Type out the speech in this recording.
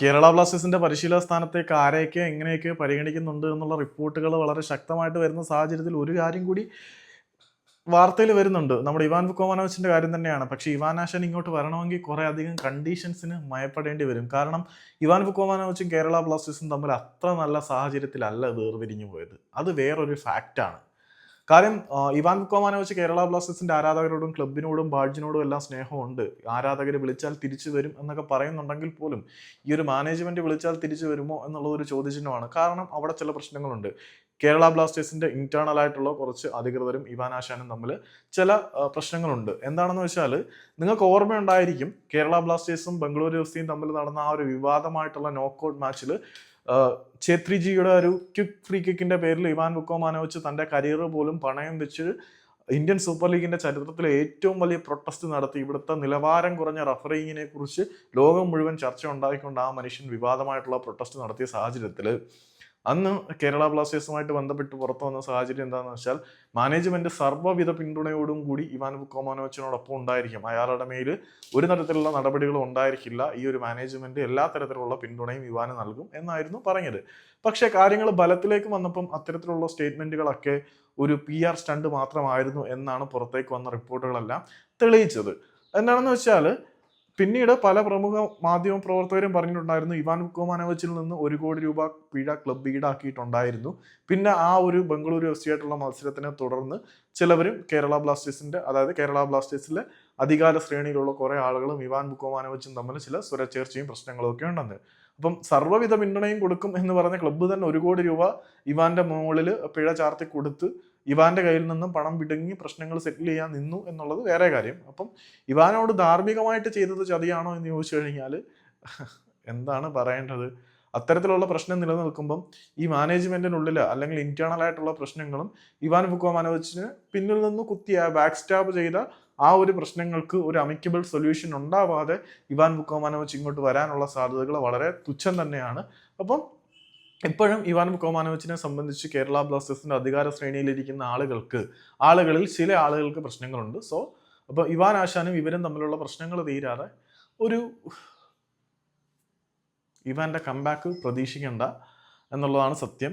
കേരള ബ്ലാസ്റ്റേഴ്സിന്റെ പരിശീലന സ്ഥാനത്തേക്ക് ആരെയൊക്കെ എങ്ങനെയൊക്കെ പരിഗണിക്കുന്നുണ്ട് എന്നുള്ള റിപ്പോർട്ടുകൾ വളരെ ശക്തമായിട്ട് വരുന്ന സാഹചര്യത്തിൽ ഒരു കാര്യം കൂടി വാർത്തയിൽ വരുന്നുണ്ട്. നമ്മുടെ ഇവാൻ ബുക്കോമാനോവിച്ചിന്റെ കാര്യം തന്നെയാണ്. പക്ഷേ ഇവാൻ ആശൻ ഇങ്ങോട്ട് വരണമെങ്കിൽ കുറേ അധികം കണ്ടീഷൻസിന് മയപ്പെടേണ്ടി വരും. കാരണം ഇവാൻ ബുക്കോമാനോവിച്ചും കേരള ബ്ലാസ്റ്റേഴ്സും തമ്മിൽ അത്ര നല്ല സാഹചര്യത്തിലല്ല വേർപിരിഞ്ഞു പോയത് അത് വേറൊരു ഫാക്റ്റാണ്. കാര്യം ഇവാൻ ഇവാൻ വെച്ച് കേരള ബ്ലാസ്റ്റേഴ്സിന്റെ ആരാധകരോടും ക്ലബിനോടും ബാഡ്ജിനോടും എല്ലാം സ്നേഹമുണ്ട്. ആരാധകർ വിളിച്ചാൽ തിരിച്ചു വരും എന്നൊക്കെ പറയുന്നുണ്ടെങ്കിൽ പോലും ഈ ഒരു മാനേജ്മെന്റ് വിളിച്ചാൽ തിരിച്ചു വരുമോ എന്നുള്ളത് ഒരു ചോദ്യചിഹ്നമാണ്. കാരണം അവിടെ ചില പ്രശ്നങ്ങളുണ്ട്. കേരള ബ്ലാസ്റ്റേഴ്സിന്റെ ഇന്റേണൽ ആയിട്ടുള്ള കുറച്ച് അധികൃതരും ഇവാൻ ആശാനും തമ്മിൽ ചില പ്രശ്നങ്ങളുണ്ട്. എന്താണെന്ന് വെച്ചാൽ നിങ്ങൾക്ക് ഓർമ്മയുണ്ടായിരിക്കും കേരള ബ്ലാസ്റ്റേഴ്സും ബംഗളൂരു എഫ് സിയും തമ്മിൽ നടന്ന ആ ഒരു വിവാദമായിട്ടുള്ള നോക്കൗട്ട് മാച്ചിൽ ഛേത്രിജിയുടെ ഒരു ക്വിക്ക് ഫ്രീ കിക്കിന്റെ പേരിൽ ഇവാൻ ബുക്കോമാനോവിച്ച് തന്റെ കരിയർ പോലും പണയം വെച്ച് ഇന്ത്യൻ സൂപ്പർ ലീഗിന്റെ ചരിത്രത്തിലെ ഏറ്റവും വലിയ പ്രൊട്ടസ്റ്റ് നടത്തി. ഇവിടുത്തെ നിലവാരം കുറഞ്ഞ റഫറിങ്ങിനെ കുറിച്ച് ലോകം മുഴുവൻ ചർച്ച ഉണ്ടായിക്കൊണ്ട് ആ മനുഷ്യൻ വിവാദമായിട്ടുള്ള പ്രൊട്ടസ്റ്റ് നടത്തിയ സാഹചര്യത്തിൽ അന്ന് കേരള ബ്ലാസ്റ്റേഴ്സുമായിട്ട് ബന്ധപ്പെട്ട് പുറത്തു വന്ന സാഹചര്യം എന്താണെന്ന് വെച്ചാൽ മാനേജ്മെന്റ് സർവവിധ പിന്തുണയോടും കൂടി ഇവാൻ കോമാനോച്ചിനോടൊപ്പം ഉണ്ടായിരിക്കും. അയാളുടെ മേൽ ഒരു തരത്തിലുള്ള നടപടികളും ഉണ്ടായിരിക്കില്ല. ഈ ഒരു മാനേജ്മെന്റ് എല്ലാ തരത്തിലുള്ള പിന്തുണയും ഇവാന് നൽകും എന്നായിരുന്നു പറഞ്ഞത്. പക്ഷേ കാര്യങ്ങൾ ബലത്തിലേക്ക് വന്നപ്പം അത്തരത്തിലുള്ള സ്റ്റേറ്റ്മെന്റുകളൊക്കെ ഒരു പി ആർ സ്റ്റണ്ട് മാത്രമായിരുന്നു എന്നാണ് പുറത്തേക്ക് വന്ന റിപ്പോർട്ടുകളെല്ലാം തെളിയിച്ചത്. എന്താണെന്ന് വെച്ചാൽ പിന്നീട് പല പ്രമുഖ മാധ്യമ പ്രവർത്തകരും പറഞ്ഞിട്ടുണ്ടായിരുന്നു ഇവാൻ ബുക്കോമാനോവിച്ചിൽ നിന്ന് ഒരു കോടി രൂപ പിഴ ക്ലബ് ഈടാക്കിയിട്ടുണ്ടായിരുന്നു. പിന്നെ ആ ഒരു ബംഗളൂരു എഫ് സി ആയിട്ടുള്ള മത്സരത്തിനെ തുടർന്ന് ചിലവരും കേരള ബ്ലാസ്റ്റേഴ്സിന്റെ അതായത് കേരള ബ്ലാസ്റ്റേഴ്സിലെ അധികാര ശ്രേണിയിലുള്ള കുറെ ആളുകളും ഇവാൻ ബുക്കോമാനോവിച്ചും തമ്മിൽ ചില സ്വരച്ചേർച്ചയും പ്രശ്നങ്ങളും ഒക്കെ ഉണ്ടെന്ന്. അപ്പം സർവവിധ പിന്തുണയും കൊടുക്കും എന്ന് പറഞ്ഞ ക്ലബ്ബ് തന്നെ ഒരു കോടി രൂപ ഇവാന്റെ മുകളിൽ പിഴ ചാർത്തി കൊടുത്ത് ഇവാന്റെ കയ്യിൽ നിന്നും പണം വിടുങ്ങി പ്രശ്നങ്ങൾ സെറ്റിൽ ചെയ്യാൻ നിന്നു എന്നുള്ളത് വേറെ കാര്യം. അപ്പം ഇവാനോട് ധാർമ്മികമായിട്ട് ചെയ്തത് ചതിയാണോ എന്ന് ചോദിച്ചു കഴിഞ്ഞാൽ എന്താണ് പറയേണ്ടത്? അത്തരത്തിലുള്ള പ്രശ്നം നിലനിൽക്കുമ്പം ഈ മാനേജ്മെന്റിനുള്ളിൽ അല്ലെങ്കിൽ ഇന്റേണൽ ആയിട്ടുള്ള പ്രശ്നങ്ങളും ഇവാൻ ബുക്കോമാനോവിച്ചിന് പിന്നിൽ നിന്ന് കുത്തിയ ബാക്ക് സ്റ്റാബ് ചെയ്ത ആ ഒരു പ്രശ്നങ്ങൾക്ക് ഒരു അമിക്കബിൾ സൊല്യൂഷൻ ഉണ്ടാവാതെ ഇവാൻ ബുക്കോമാനോവിച്ച് ഇങ്ങോട്ട് വരാനുള്ള സാധ്യതകൾ വളരെ തുച്ഛം തന്നെയാണ്. അപ്പം ഇപ്പോഴും ഇവാൻ ബുക്കോമാനോവിച്ചിനെ സംബന്ധിച്ച് കേരള ബ്ലാസ്റ്റേഴ്സിന്റെ അധികാര ശ്രേണിയിലിരിക്കുന്ന ആളുകൾക്ക് ആളുകളിൽ ചില ആളുകൾക്ക് പ്രശ്നങ്ങളുണ്ട്. സോ അപ്പോൾ ഇവാൻ ആശാനും ഇവരും തമ്മിലുള്ള പ്രശ്നങ്ങൾ തീരാതെ ഒരു ഇവാന്റെ കംബാക്ക് പ്രതീക്ഷിക്കേണ്ട എന്നുള്ളതാണ് സത്യം.